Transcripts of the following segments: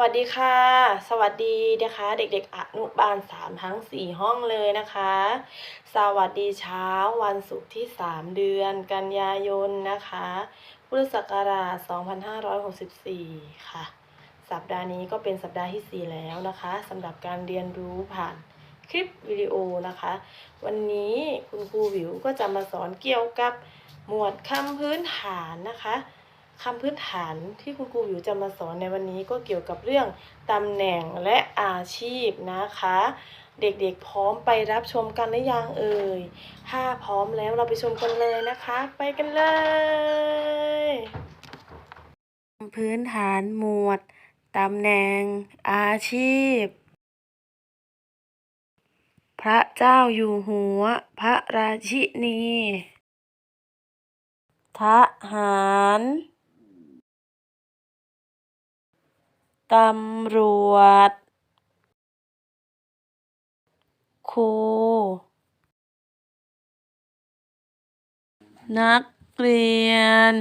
วัสดีค่ะ สวัสดีนะคะ เด็กๆอนุบาลสามทั้งสี่ห้องเลยนะคะ สวัสดีเช้าวันศุกร์ที่สามเดือน กันยายนนะคะพุทธศักราช2564 ค่ะ สัปดาห์นี้ก็เป็นสัปดาห์ที่ 4 แล้วนะคะสำหรับการเรียนรู้ผ่านคลิปวิดีโอนะคะ วันนี้คุณครูวิวก็จะมาสอนเกี่ยวกับหมวดคำพื้นฐานนะคะ คำพื้นฐานที่คุณครูวิวจะมาสอนในวันนี้ก็เกี่ยวกับเรื่องตำแหน่งและอาชีพนะคะ เด็กๆพร้อมไปรับชมกันหรือยังเอ่ยถ้าพร้อมแล้วเราไปชมกันเลยนะคะ ไปกันเลยพื้นฐานหมวดตำแหน่ง อาชีพ พระเจ้าอยู่หัว พระราชินีทหาร ตำรวจ ครู นักเรียน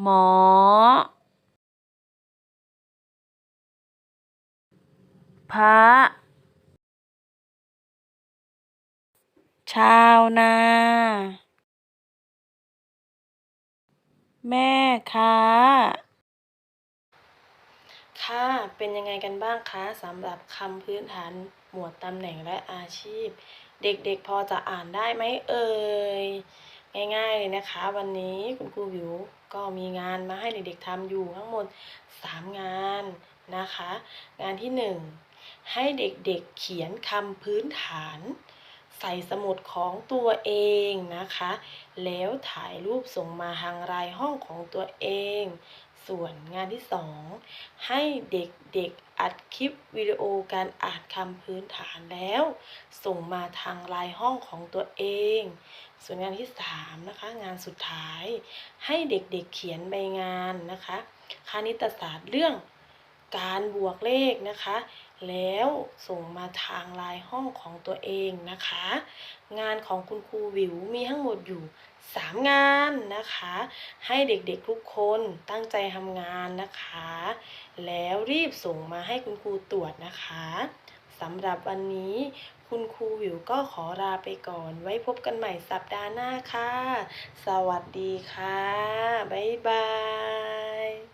หมอ พระ ชาวนา แม่ค้า ค่ะ เป็นยังไงกันบ้างคะสำหรับคำพื้นฐานหมวดตำแหน่งและอาชีพ เด็กๆพอจะอ่านได้ไหมเอ่ย ง่ายๆเลยนะคะ วันนี้คุณครูวิวก็มีงานมาให้เด็กๆทำอยู่ทั้งหมด 3 งานนะคะ งานที่ 1 ให้เด็กๆเขียนคำพื้นฐาน ใส่สมุดของตัวเองนะคะ แล้วถ่ายรูปส่งมาทางรายห้องของตัวเอง ส่วนงานที่ 2 ให้เด็กๆอัดคลิปวิดีโอการอ่านคำพื้นฐานแล้ว ส่งมาทางรายห้องของตัวเอง ส่วนงานที่ 3 นะคะ งานสุดท้าย ให้เด็กๆเขียนใบงานนะคะ คณิตศาสตร์เรื่อง การบวกเลขนะคะ แล้วส่งมาทางลน์ห้องของตัวเองนะคะ งานของคุณครูวิวมีทั้งหมดอยู่ 3 งานนะคะ ให้เด็กๆทุกคนตั้งใจทำงานนะคะ แล้วรีบส่งมาให้คุณครูตรวจนะคะสำหรับวันนี้คุณครูวิวก็ขอลาไปก่อน ไว้พบกันใหม่สัปดาห์หน้าค่ะ สวัสดีค่ะ บ๊ายบาย